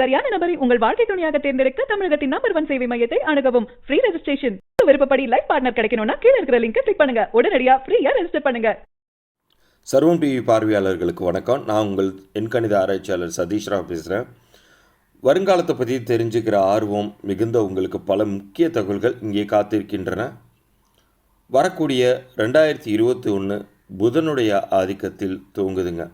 சரியான நபரை உங்கள் வாழ்க்கை துணையாக தேர்ந்தெடுக்க தமிழகத்தின் நம்பர் ஒன் சேவை மையத்தை அணுகவும். ஃப்ரீ ரெஜிஸ்ட்ரேஷன் விருப்பப்படி லைஃப் பார்ட்னர் கிடைக்கணும்னா கீழே இருக்கிற லிங்க் கிளிக் பண்ணுங்க. உடனடியா ஃப்ரீயா ரெஜிஸ்டர் பண்ணுங்க. சர்வம் டிவி பார்வையாளர்களுக்கு வணக்கம். நான் உங்கள் எண்கணித ஆராய்ச்சியாளர் சதீஷ் ராவ் பேசுகிறேன் வருங்காலத்தை பற்றி தெரிஞ்சுக்கிற ஆர்வம் மிகுந்த உங்களுக்கு பல முக்கிய தகவல்கள் இங்கே காத்திருக்கின்றன. வரக்கூடிய ரெண்டாயிரத்தி இருபத்தி ஒன்று புதனுடைய ஆதிக்கத்தில் துவங்குதுங்க.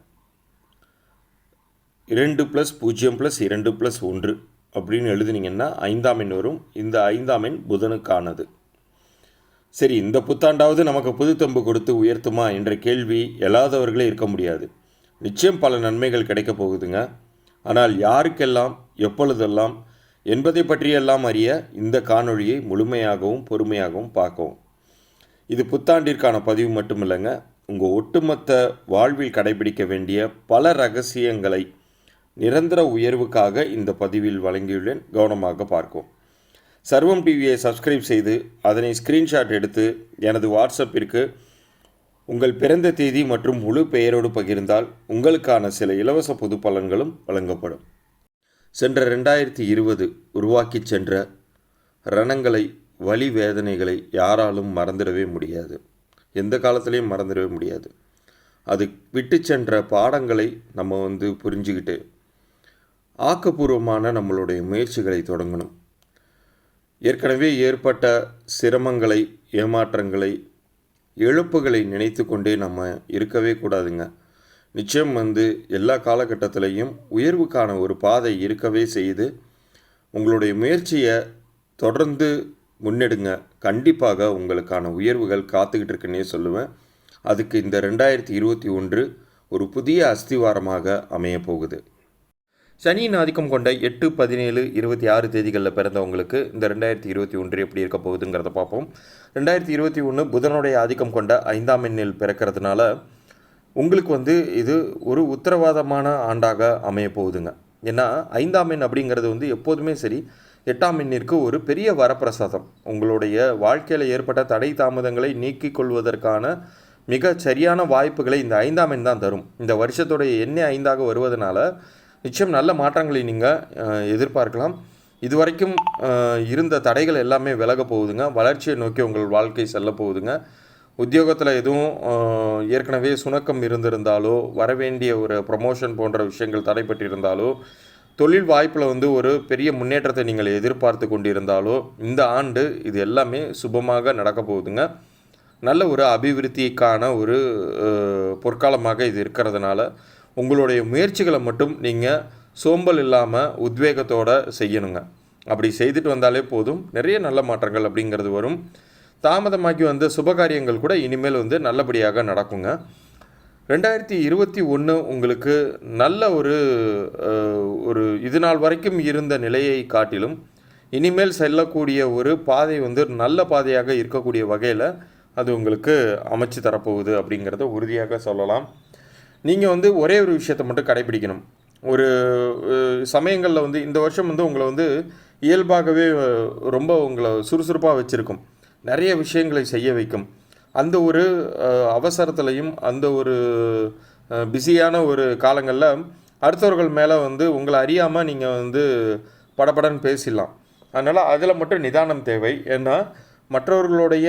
இரண்டு ப்ளஸ் பூஜ்ஜியம் ப்ளஸ் இரண்டு ப்ளஸ் ஒன்று அப்படின்னு எழுதுனீங்கன்னா ஐந்தாம் எண் வரும். இந்த ஐந்தாம் எண் புதனுக்கானது. சரி இந்த புத்தாண்டாவது நமக்கு புதுத்தம்பு கொடுத்து உயர்த்துமா என்ற கேள்வி எழாதவர்களே இருக்க முடியாது. நிச்சயம் பல நன்மைகள் கிடைக்கப் போகுதுங்க. ஆனால் யாருக்கெல்லாம் எப்பொழுதெல்லாம் என்பதை பற்றியெல்லாம் அறிய இந்த காணொளியை முழுமையாகவும் பொறுமையாகவும் பார்க்கவும். இது புத்தாண்டிற்கான பதிவு மட்டும் இல்லைங்க உங்கள் ஒட்டுமொத்த வாழ்வில் கடைபிடிக்க வேண்டிய பல ரகசியங்களை நிரந்தர உயர்வுக்காக இந்த பதிவில் வழங்கியுள்ளேன். கவனமாக பார்க்கும் சர்வம் டிவியை சப்ஸ்கிரைப் செய்து அதனை ஸ்கிரீன்ஷாட் எடுத்து எனது வாட்ஸ்அப்பிற்கு உங்கள் பிறந்த தேதி மற்றும் முழு பெயரோடு பகிர்ந்தால் உங்களுக்கான சில இலவச பொது பலன்களும் வழங்கப்படும். சென்ற ரெண்டாயிரத்தி இருபது உருவாக்கிச் சென்ற ரணங்களை வலி வேதனைகளை யாராலும் மறந்துடவே முடியாது. எந்த காலத்துலேயும் மறந்துடவே முடியாது. அது விட்டு சென்ற பாடங்களை நம்ம வந்து புரிஞ்சுக்கிட்டு ஆக்கப்பூர்வமான நம்மளுடைய முயற்சிகளை தொடங்கணும். ஏற்கனவே ஏற்பட்ட சிரமங்களை ஏமாற்றங்களை எழுப்புகளை நினைத்து கொண்டே நம்ம இருக்கவே கூடாதுங்க. நிச்சயம் வந்து எல்லா காலகட்டத்திலையும் உயர்வுக்கான ஒரு பாதை இருக்கவே செய்து உங்களுடைய முயற்சியை தொடர்ந்து முன்னெடுங்க. கண்டிப்பாக உங்களுக்கான உயர்வுகள் காத்துக்கிட்டு இருக்குன்னே சொல்லுவேன். அதுக்கு இந்த ரெண்டாயிரத்தி இருபத்தி ஒன்று ஒரு புதிய அஸ்திவாரமாக அமையப்போகுது சனியின் ஆதிக்கம் கொண்ட எட்டு பதினேழு இருபத்தி ஆறு தேதிகளில் பிறந்தவங்களுக்கு இந்த ரெண்டாயிரத்தி இருபத்தி ஒன்று எப்படி இருக்க போகுதுங்கிறத பார்ப்போம். ரெண்டாயிரத்தி இருபத்தி ஒன்று புதனுடைய ஆதிக்கம் கொண்ட ஐந்தாம் எண்ணில் பிறக்கிறதுனால உங்களுக்கு வந்து இது ஒரு உத்தரவாதமான ஆண்டாக அமைய போகுதுங்க. ஏன்னா ஐந்தாம் எண் அப்படிங்கிறது வந்து எப்போதுமே சரி எட்டாம் எண்ணிற்கு ஒரு பெரிய வரப்பிரசாதம். உங்களுடைய வாழ்க்கையில் ஏற்பட்ட தடை தாமதங்களை நீக்கிக் கொள்வதற்கான மிக சரியான வாய்ப்புகளை இந்த ஐந்தாம் எண் தான் தரும். இந்த வருஷத்துடைய எண்ணெய் ஐந்தாக வருவதனால நிச்சயம் நல்ல மாற்றங்களை நீங்கள் எதிர்பார்க்கலாம். இதுவரைக்கும் இருந்த தடைகள் எல்லாமே விலக போகுதுங்க. வளர்ச்சியை நோக்கி உங்கள் வாழ்க்கை செல்ல போகுதுங்க. உத்தியோகத்தில் எதுவும் ஏற்கனவே சுணக்கம் இருந்திருந்தாலோ வரவேண்டிய ஒரு ப்ரமோஷன் போன்ற விஷயங்கள் தடைப்பட்டிருந்தாலோ தொழில் வாய்ப்பில் வந்து ஒரு பெரிய முன்னேற்றத்தை நீங்கள் எதிர்பார்த்து கொண்டிருந்தாலோ இந்த ஆண்டு இது எல்லாமே சுபமாக நடக்க போகுதுங்க. நல்ல ஒரு அபிவிருத்திக்கான ஒரு பொற்காலமாக இது இருக்கிறதுனால உங்களுடைய முயற்சிகளை மட்டும் நீங்கள் சோம்பல் இல்லாமல் உத்வேகத்தோடு செய்யணுங்க. அப்படி செய்துட்டு வந்தாலே போதும். நிறைய நல்ல மாற்றங்கள் அப்படிங்கிறது வரும். தாமதமாக்கி வந்த சுபகாரியங்கள் கூட இனிமேல் வந்து நல்லபடியாக நடக்குங்க. ரெண்டாயிரத்தி இருபத்தி ஒன்று உங்களுக்கு நல்ல ஒரு ஒரு இது நாள் வரைக்கும் இருந்த நிலையை காட்டிலும் இனிமேல் செல்லக்கூடிய ஒரு பாதை வந்து நல்ல பாதையாக இருக்கக்கூடிய வகையில் அது உங்களுக்கு அமைச்சு தரப்போகுது அப்படிங்கிறத உறுதியாக சொல்லலாம். நீங்கள் வந்து ஒரே ஒரு விஷயத்தை மட்டும் கடைபிடிக்கணும். ஒரு சமயங்களில் வந்து இந்த வருஷம் வந்து உங்களை வந்து இயல்பாகவே ரொம்ப உங்களை சுறுசுறுப்பாக வச்சுருக்கும். நிறைய விஷயங்களை செய்ய வைக்கும். அந்த ஒரு அவசரத்துலையும் அந்த ஒரு பிஸியான ஒரு காலங்களில் அடுத்தவர்கள் மேலே வந்து உங்களை அறியாமல் நீங்கள் வந்து படபடன்னு பேசிடலாம். அதனால் அதில் மட்டும் நிதானம் தேவை. ஏன்னா மற்றவர்களுடைய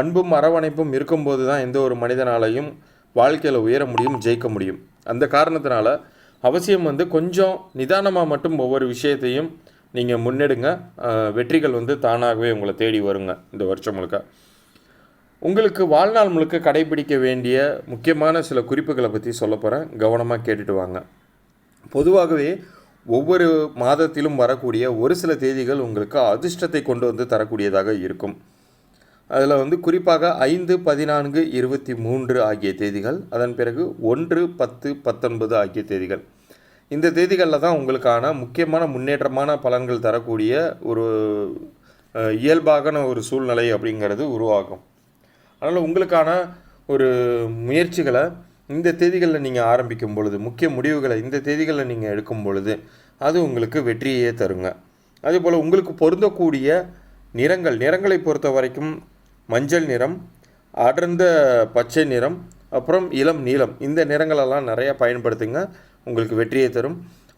அன்பும் அரவணைப்பும் இருக்கும்போது தான் எந்த ஒரு மனிதனாலையும் வாழ்க்கையில் உயர முடியும் ஜெயிக்க முடியும். அந்த காரணத்தினால அவசியம் வந்து கொஞ்சம் நிதானமாக மட்டும் ஒவ்வொரு விஷயத்தையும் நீங்கள் முன்னெடுங்க. வெற்றிகள் வந்து தானாகவே உங்களை தேடி வருங்க இந்த வருஷம் முழுக்க. உங்களுக்கு வாழ்நாள் முழுக்க கடைபிடிக்க வேண்டிய முக்கியமான சில குறிப்புகளை பற்றி சொல்ல போகிறேன் கவனமாக கேட்டுட்டு வாங்க. பொதுவாகவே ஒவ்வொரு மாதத்திலும் வரக்கூடிய ஒரு சில தேதிகள் உங்களுக்கு அதிர்ஷ்டத்தை கொண்டு வந்து தரக்கூடியதாக இருக்கும். அதில் வந்து குறிப்பாக ஐந்து பதினான்கு இருபத்தி மூன்று ஆகிய தேதிகள் அதன் பிறகு ஒன்று பத்து பத்தொன்பது ஆகிய தேதிகள். இந்த தேதிகளில் தான் உங்களுக்கான முக்கியமான முன்னேற்றமான பலன்கள் தரக்கூடிய ஒரு இயல்பாகன ஒரு சூழ்நிலை அப்படிங்கிறது உருவாகும். அதனால் உங்களுக்கான ஒரு முயற்சிகளை இந்த தேதிகளில் நீங்கள் ஆரம்பிக்கும் பொழுது முக்கிய முடிவுகளை இந்த தேதிகளில் நீங்கள் எடுக்கும் பொழுது அது உங்களுக்கு வெற்றியே தருங்க. அதே போல் உங்களுக்கு பொருந்தக்கூடிய நிறங்கள் நிறங்களை பொறுத்த வரைக்கும் மஞ்சள் நிறம் அடர்ந்த பச்சை நிறம் அப்புறம் இளம் நீளம். இந்த நிறங்களெல்லாம் நிறையா பயன்படுத்துங்க. உங்களுக்கு வெற்றியை தரும்.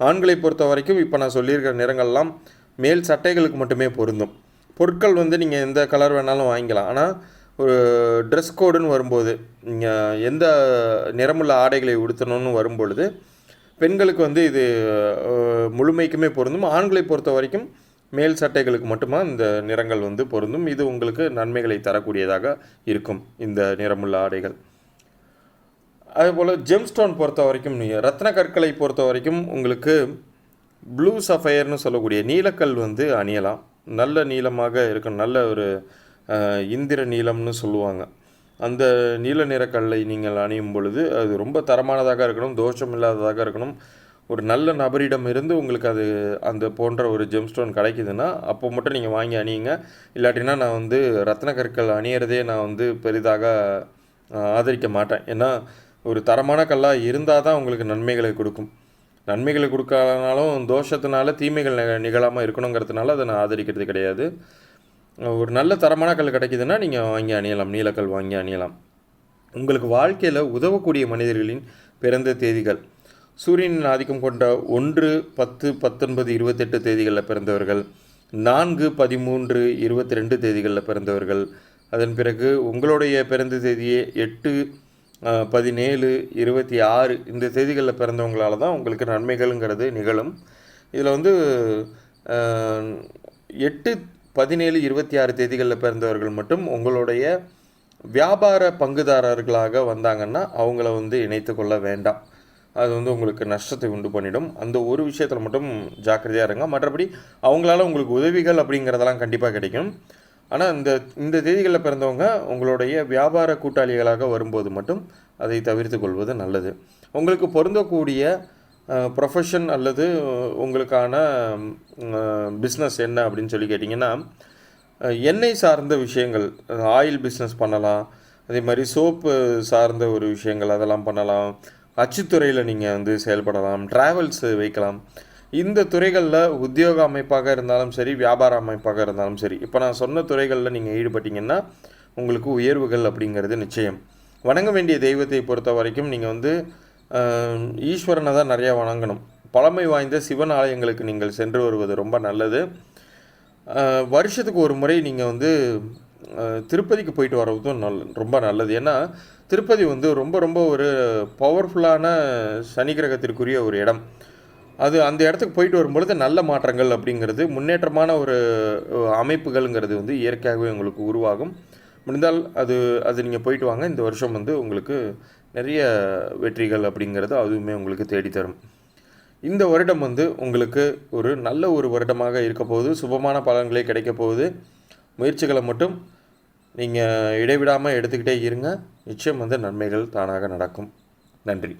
ஆண்களை பொறுத்த வரைக்கும் இப்போ நான் சொல்லியிருக்கிற நிறங்கள்லாம் மேல் சட்டைகளுக்கு மட்டுமே பொருந்தும். பொருட்கள் வந்து நீங்கள் எந்த கலர் வேணாலும் வாங்கிக்கலாம். ஆனால் ஒரு ட்ரெஸ் கோடுன்னு வரும்போது நீங்கள் எந்த நிறமுள்ள ஆடைகளை உடுத்தணும்னு வரும்பொழுது பெண்களுக்கு வந்து இது முழுமைக்குமே பொருந்தும். ஆண்களை பொறுத்த வரைக்கும் மேல் சட்டைகளுக்கு மட்டுமா இந்த நிறங்கள் வந்து பொருந்தும்? இது உங்களுக்கு நன்மைகளை தரக்கூடியதாக இருக்கும் இந்த நிறமுள்ள ஆடைகள். அதேபோல் ஜெம்ஸ்டோன் பொறுத்த வரைக்கும் ரத்ன கற்களை பொறுத்த வரைக்கும் உங்களுக்கு ப்ளூ சஃபயர்னு சொல்லக்கூடிய நீலக்கல் வந்து அணியலாம். நல்ல நீளமாக இருக்கும். நல்ல ஒரு இந்திர நீளம்னு சொல்லுவாங்க. அந்த நீல நிறக்கல்லை நீங்கள் அணியும் பொழுது அது ரொம்ப தரமானதாக இருக்கணும் தோஷம் இல்லாததாக இருக்கணும். ஒரு நல்ல நபரிடம் இருந்து உங்களுக்கு அது அந்த போன்ற ஒரு ஜெம்ஸ்டோன் கிடைக்குதுன்னா அப்போ மட்டும் நீங்கள் வாங்கி அணியுங்க. இல்லாட்டினா நான் வந்து ரத்ன கற்கள் அணியிறதே நான் வந்து பெரிதாக ஆதரிக்க மாட்டேன். ஏன்னா ஒரு தரமான கல்லாக இருந்தால் தான் உங்களுக்கு நன்மைகளை கொடுக்கும். நன்மைகளை கொடுக்காதனாலும் தோஷத்தினால தீமைகள் நிக நிகழாமல் இருக்கணுங்கிறதுனால அதை நான் ஆதரிக்கிறது கிடையாது. ஒரு நல்ல தரமான கல் கிடைக்குதுன்னா நீங்கள் வாங்கி அணியலாம். நீலக்கல் வாங்கி அணியலாம். உங்களுக்கு வாழ்க்கையில் உதவக்கூடிய மனிதர்களின் பிறந்த தேதிகள் சூரியனின் ஆதிக்கம் கொண்ட ஒன்று பத்து பத்தொன்பது இருபத்தெட்டு தேதிகளில் பிறந்தவர்கள் நான்கு பதிமூன்று இருபத்தி ரெண்டு தேதிகளில் பிறந்தவர்கள். அதன் பிறகு உங்களுடைய பிறந்த தேதியே எட்டு பதினேழு இருபத்தி ஆறு இந்த தேதிகளில் பிறந்தவங்களால தான் உங்களுக்கு நன்மைகள்ங்கிறது நிகழும். இதில் வந்து எட்டு பதினேழு இருபத்தி ஆறு தேதிகளில் பிறந்தவர்கள் மட்டும் உங்களுடைய வியாபார பங்குதாரர்களாக வந்தாங்கன்னா அவங்கள வந்து இணைத்து கொள்ள வேண்டாம். அது வந்து உங்களுக்கு நஷ்டத்தை உண்டு பண்ணிடும். அந்த ஒரு விஷயத்தில் மட்டும் ஜாக்கிரதையாக இருங்க. மற்றபடி அவங்களால உங்களுக்கு உதவிகள் அப்படிங்கிறதெல்லாம் கண்டிப்பாக கிடைக்கும். ஆனால் இந்த இந்த தேதிகளில் பிறந்தவங்க உங்களுடைய வியாபார கூட்டாளிகளாக வரும்போது மட்டும் அதை தவிர்த்து கொள்வது நல்லது. உங்களுக்கு பொருந்தக்கூடிய ப்ரொஃபஷன் அல்லது உங்களுக்கான பிஸ்னஸ் என்ன அப்படின்னு சொல்லி கேட்டிங்கன்னா எண்ணெய் சார்ந்த விஷயங்கள் ஆயில் பிஸ்னஸ் பண்ணலாம். அதே மாதிரி சோப்பு சார்ந்த ஒரு விஷயங்கள் அதெல்லாம் பண்ணலாம். அச்சுத்துறையில் நீங்கள் வந்து செயல்படலாம் ட்ராவல்ஸ் வைக்கலாம். இந்த துறைகளில் உத்தியோக அமைப்பாக இருந்தாலும் சரி வியாபார அமைப்பாக இருந்தாலும் சரி இப்போ நான் சொன்ன துறைகளில் நீங்கள் ஈடுபட்டீங்கன்னா உங்களுக்கு உயர்வுகள் அப்படிங்கிறது நிச்சயம். வணங்க வேண்டிய தெய்வத்தை பொறுத்த வரைக்கும் நீங்கள் வந்து ஈஸ்வரனை தான் நிறையா வணங்கணும். பழமை வாய்ந்த சிவன் ஆலயங்களுக்கு நீங்கள் சென்று வருவது ரொம்ப நல்லது. வருஷத்துக்கு ஒரு முறை நீங்கள் வந்து திருப்பதிக்கு போயிட்டு வர்றதும் நல் ரொம்ப நல்லது. ஏன்னா திருப்பதி வந்து ரொம்ப ரொம்ப ஒரு பவர்ஃபுல்லான சனி கிரகத்திற்குரிய ஒரு இடம். அது அந்த இடத்துக்கு போயிட்டு வரும்பொழுது நல்ல மாற்றங்கள் அப்படிங்கிறது முன்னேற்றமான ஒரு அமைப்புகள்ங்கிறது வந்து இயற்கையாகவே உங்களுக்கு உருவாகும். முடிந்தால் அது அது நீங்கள் போயிட்டு வாங்க. இந்த வருஷம் வந்து உங்களுக்கு நிறைய வெற்றிகள் அப்படிங்கிறது அதுவுமே உங்களுக்கு தேடித்தரும். இந்த வருடம் வந்து உங்களுக்கு ஒரு நல்ல ஒரு வருடமாக இருக்க போகுது. சுபமான பலன்களே கிடைக்க போகுது. முயற்சிகளை மட்டும் நீங்கள் இடைவிடாமல் எடுத்துக்கிட்டே இருங்க. நிச்சயம் வந்து நன்மைகள் தானாக நடக்கும். நன்றி.